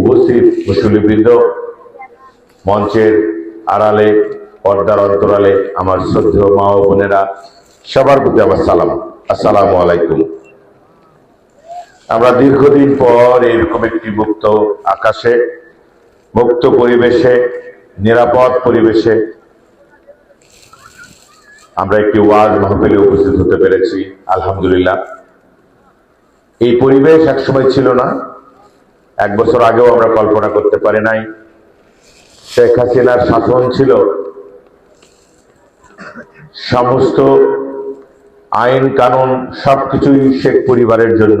উপস্থিত মুসলিবৃন্দ মঞ্চের আড়ালে, পর্দার অন্তরালে আমার শ্রদ্ধেয় মা ও বোনেরা, সবার প্রতি আমার সালাম। আসসালামু আলাইকুম। আমরা দীর্ঘদিন পর এরকম একটি মুক্ত আকাশে, মুক্ত পরিবেশে, নিরাপদ পরিবেশে আমরা একটি ওয়াজ মাহফিলে উপস্থিত হতে পেরেছি, আলহামদুলিল্লাহ। এই পরিবেশ একসময় ছিল না এক বছর আগেও আমরা কল্পনা করতে পারি নাই। শেখ হাসিনার শাসন ছিল সমস্ত আইন কানুন সবকিছুই শেখ পরিবারের জন্য,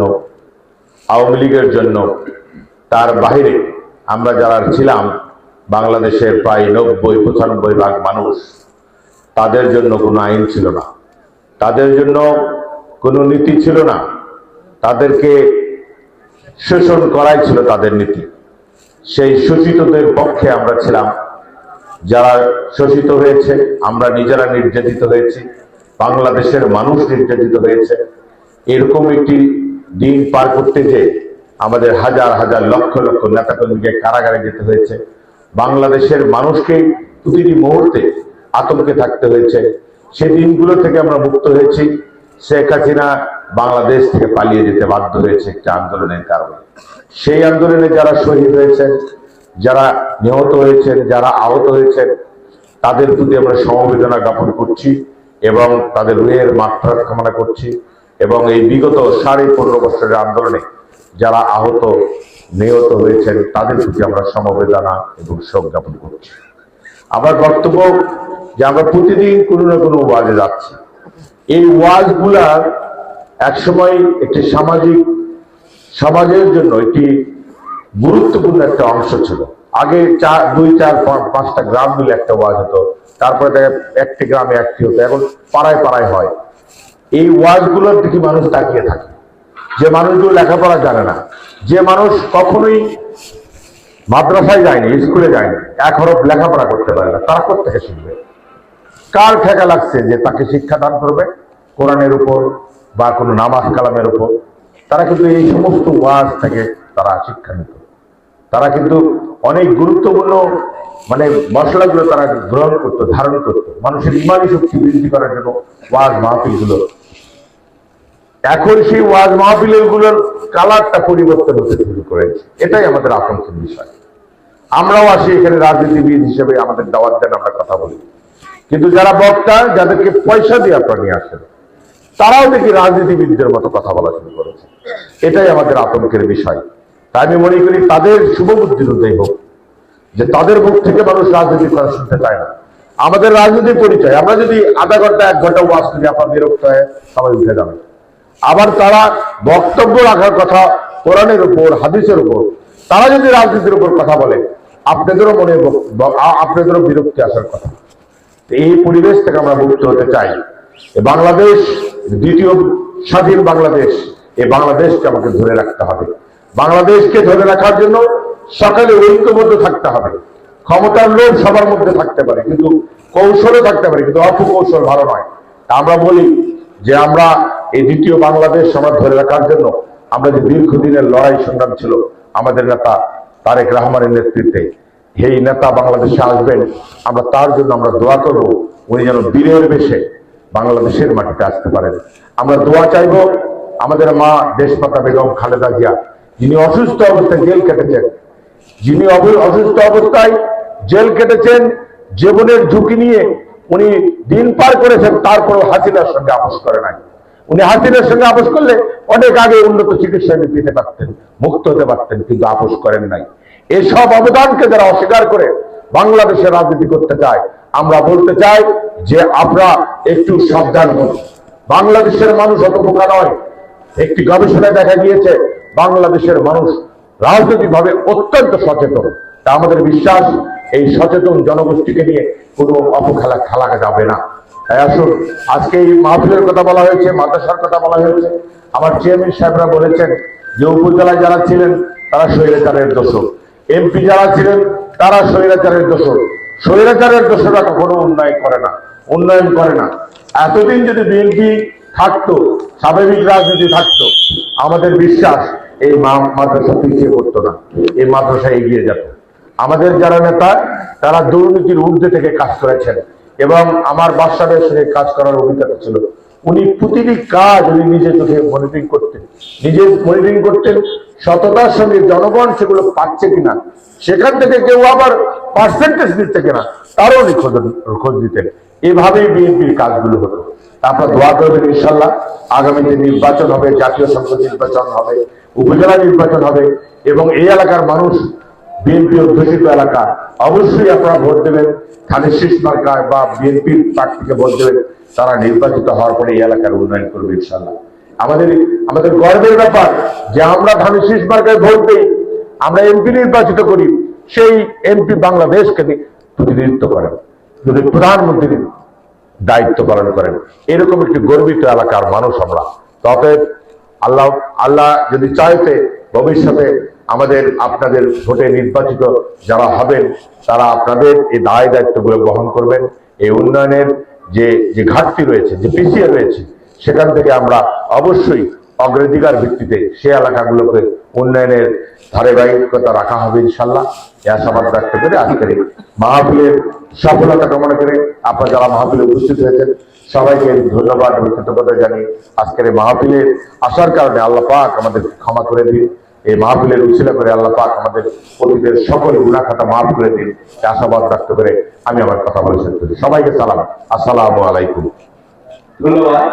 আওয়ামী লীগের জন্য। তার বাইরে আমরা যারা ছিলাম, বাংলাদেশের প্রায় নব্বই, পঁচানব্বই ভাগ মানুষ, তাদের জন্য কোনো আইন ছিল না। তাদের জন্য কোনো নীতি ছিল না। তাদেরকে শোষণ করাই ছিল তাদের নীতি। সেই শোষিতদের পক্ষে আমরা ছিলাম। যারা শোষিত হয়েছে, আমরা নিজেরা নির্যাতিত হয়েছি। বাংলাদেশের মানুষ নির্যাতিত হয়েছে। এরকম একটি দিন পার করতে যে আমাদের হাজার হাজার লক্ষ লক্ষ নেতাকর্মীকে কারাগারে যেতে হয়েছে। বাংলাদেশের মানুষকে প্রতিটি মুহূর্তে আতঙ্কে থাকতে হয়েছে। সেই দিনগুলো থেকে আমরা মুক্ত হয়েছি। শেখ হাসিনা বাংলাদেশ থেকে পালিয়ে যেতে বাধ্য হয়েছে একটি আন্দোলনের কারণে। সেই আন্দোলনে যারা শহীদ হয়েছেন, যারা নিহত হয়েছেন, যারা আহত হয়েছেন, তাদের প্রতি আমরা সমবেদনা জ্ঞাপন করছি এবং তাদের রুহের মাত্রা কামনা করছি এবং এই বিগত সাড়ে পনেরো বছরের আন্দোলনে যারা আহত, নিহত হয়েছেন, তাদের প্রতি আমরা সমবেদনা এবং শোক জ্ঞাপন করছি। আমার বক্তব্য যে আমরা প্রতিদিন কোনো না কোনো ওয়াজে যাচ্ছি। এই ওয়াজগুলার একসময় একটি সামাজিক, সমাজের জন্য একটি গুরুত্বপূর্ণ একটা অংশ ছিল। আগে চার, দুই, চার পাঁচটা গ্রাম মিলে একটা ওয়াজ হতো। তারপরে একটি গ্রামে একটি হতো। এখন পাড়ায় পাড়ায় হয়। এই ওয়াজগুলোর দিকে মানুষ তাকিয়ে থাকে। যে মানুষগুলো লেখাপড়া জানে না। যে মানুষ কখনোই মাদ্রাসায় যায়নি, স্কুলে যায়নি, এক হরফ লেখাপড়া করতে পারে না। তারা কোথেকে শিখবে? কার ঠেকা লাগছে যে তাকে শিক্ষাদান করবে? কোরআনের উপর বা কোনো নামাজ কালামের উপর, তারা কিন্তু এই সমস্ত ওয়াজ থেকে তারা শিক্ষা নিত। তারা কিন্তু অনেক গুরুত্বপূর্ণ মানে মশলাগুলো তারা গ্রহণ করতো, ধারণ করতো। মানুষের ইমানি শক্তি বৃদ্ধি করার জন্য ওয়াজ মাহফিলগুলো। এখন সেই ওয়াজ মাহফিলগুলোর কালারটা পরিবর্তন হতে শুরু করেছে। এটাই আমাদের আতঙ্কের বিষয়। আমরাও আসি এখানে রাজনীতিবিদ হিসেবে আমাদের দাওয়াত দেন, আমরা কথা বলি। কিন্তু যারা বক্তা, যাদেরকে পয়সা দিয়ে আপনারা নিয়ে আসেন তারাও দেখি রাজনীতিবিদদের মতো কথা বলা শুরু করেছে। এটাই আমাদের আতঙ্কের বিষয়। তাই আমি মনে করি তাদের শুভবুদ্ধির উদয় হোক, যে তাদের মুখ থেকে মানুষ রাজনীতি করা শুনতে চায় না। আমাদের রাজনীতির পরিচয়, আমরা যদি আধা ঘণ্টা, এক ঘণ্টা ওয়াজ করি আপনার বিরক্ত হয়ে সবাই উঠে যাবে। আবার তারা বক্তব্য রাখার কথা, কোরআনের উপর, হাদিসের উপর, তারা যদি রাজনীতির উপর কথা বলে, আপনাদেরও মনে আপনাদেরও বিরক্তি আসার কথা। এই পরিবেশ থেকে আমরা মুক্ত হতে চাই। বাংলাদেশ দ্বিতীয় স্বাধীন বাংলাদেশ এই বাংলাদেশকে আমাকে ধরে রাখতে হবে। বাংলাদেশকে ধরে রাখার জন্য সকালে ঐক্যবদ্ধ থাকতে হবে। ক্ষমতার লোভ সবার মধ্যে থাকতে পারে, কিন্তু কৌশলও থাকতে পারে, কিন্তু অপকৌশল ভালো নয়। আমরা বলি যে আমরা এই দ্বিতীয় বাংলাদেশ আমরা ধরে রাখার জন্য আমরা যে দীর্ঘদিনের লড়াই সংগ্রাম ছিল, আমাদের নেতা তারেক রহমানের নেতৃত্বে এই নেতা বাংলাদেশে আসবেন, আমরা তার জন্য আমরা দোয়া করব, উনি যেন বীরের বেশে বাংলাদেশের মাটিতে আসতে পারেন। আমরা দোয়া চাইব আমাদের মা দেশমাতা বেগম খালেদা জিয়া, যিনি অসুস্থ অবস্থায় জেল কেটেছেন, যিনি অসুস্থ অবস্থায় জেল কেটেছেন, জীবনের ঝুঁকি নিয়ে উনি দিন পার করেছেন তারপর হাসিনার সঙ্গে আপোষ করে নাই। উনি হাসিনার সঙ্গে আপোষ করলে অনেক আগে উন্নত চিকিৎসা পেতে পারতেন, মুক্ত হতে পারতেন, কিন্তু আপোষ করেন নাই। এসব অবদানকে যারা অস্বীকার করে বাংলাদেশের রাজনীতি করতে চায়, আমরা বলতে চাই যে আমরা একটু সাবধান হন। বাংলাদেশের মানুষ অত বোকা নয়। একটি গবেষণায় দেখা গিয়েছে, বাংলাদেশের মানুষ রাজনৈতিকভাবে অত্যন্ত সচেতন। তা আমাদের বিশ্বাস, এই সচেতন জনগোষ্ঠীকে নিয়ে কোনো অপখেলা খেলা যাবে না। তাই আসুন, আজকে এই মাহফিলের কথা বলা হয়েছে, মাদ্রাসার কথা বলা হয়েছে। আমার চেয়ারম্যান সাহেবরা বলেছেন যে, উপজেলায় যারা ছিলেন, তারা স্বৈরাচারের দোষক। এমপি যারা ছিলেন, তারা স্বৈরাচারের দোষক স্বৈরাচারের দোষরা কখনো উন্নয়ন করে না, উন্নয়ন করে না। এতদিন যদি বিএনপি থাকতো, স্বাভাবিক রাজনীতি থাকতো, আমাদের বিশ্বাস এই মাদ্রাসা পিছিয়ে পড়তো না, এই মাদ্রাসা এগিয়ে যেত। আমাদের যারা নেতা, তারা দুর্নীতির ঊর্ধ্বে থেকে কাজ করেছেন। এবং আমার বাদশাহের সঙ্গে কাজ করার অভিজ্ঞতা ছিল। উনি প্রতিটি কাজ উনি নিজে চোখে মনিটরিং করতেন। নিজে মনিটরিং করতেন, সততার সঙ্গে জনগণ সেগুলো পাচ্ছে কিনা, সেখান থেকে কেউ আবার পার্সেন্টেজ দিচ্ছে কিনা, তারও উনি খোঁজ খোঁজ দিতেন এভাবেই বিএনপির কাজগুলো হতো আপনার দোয়া করবেন ইনশাল্লাহ, আগামীতে নির্বাচন হবে, জাতীয় সংসদ নির্বাচন হবে, উপজেলা নির্বাচন হবে, এবং এই এলাকার মানুষ বিএনপি অধ্যুষিত এলাকা, অবশ্যই আপনারা ভোট দেবেন। খালি শীষ মার্কায় বা বিএনপির প্রার্থীকে ভোট দেবেন, তারা নির্বাচিত হওয়ার পরে এই এলাকার উন্নয়ন করবে ইনশাল্লাহ আমাদের আমাদের গর্বের ব্যাপার যে আমরা ধানের শীষ মার্কায় ভোট দিই, আমরা এমপি নির্বাচিত করি, সেই এমপি বাংলাদেশকে প্রতিনিধিত্ব করেন, যদি প্রধানমন্ত্রীর দায়িত্ব পালন করেন। এরকম একটি গর্বিত এলাকার মানুষ আমরা। তবে আল্লাহ আল্লাহ যদি চাইতে ভবিষ্যতে আমাদের আপনাদের ভোটে নির্বাচিত যারা হবেন, তারা আপনাদের এই দায় দায়িত্বগুলো গ্রহণ করবেন। এই উন্নয়নের যে যে ঘাটতি রয়েছে, যে পিছিয়ে রয়েছে, সেখান থেকে আমরা অবশ্যই অগ্রাধিকার ভিত্তিতে সে এলাকাগুলোকে উন্নয়নের ধারাবাহিকতা রাখা হবে ইনশাল্লাহ। এই আশাবাদ ব্যক্ত করে আজকের মাহফিলের সফলতা কামনা করে আপনারা যারা মাহফিলে উপস্থিত হয়েছেন, সবাইকে ধন্যবাদ এবং কৃতজ্ঞতা জানিয়ে আজকের এই মাহফিলে আসার কারণে আল্লাহ পাক আমাদের ক্ষমা করে দিন। এই মাহফিলের উচ্ছিলা করে আল্লাহ পাক আমাদের অতীতের সকল গুণা খাতা মাফ করে দিন। আশাবাদ ব্যক্ত করে আমি আমার কথা বলে শেষ করি। সবাইকে সালাম। আসসালামু আলাইকুম। ধন্যবাদ।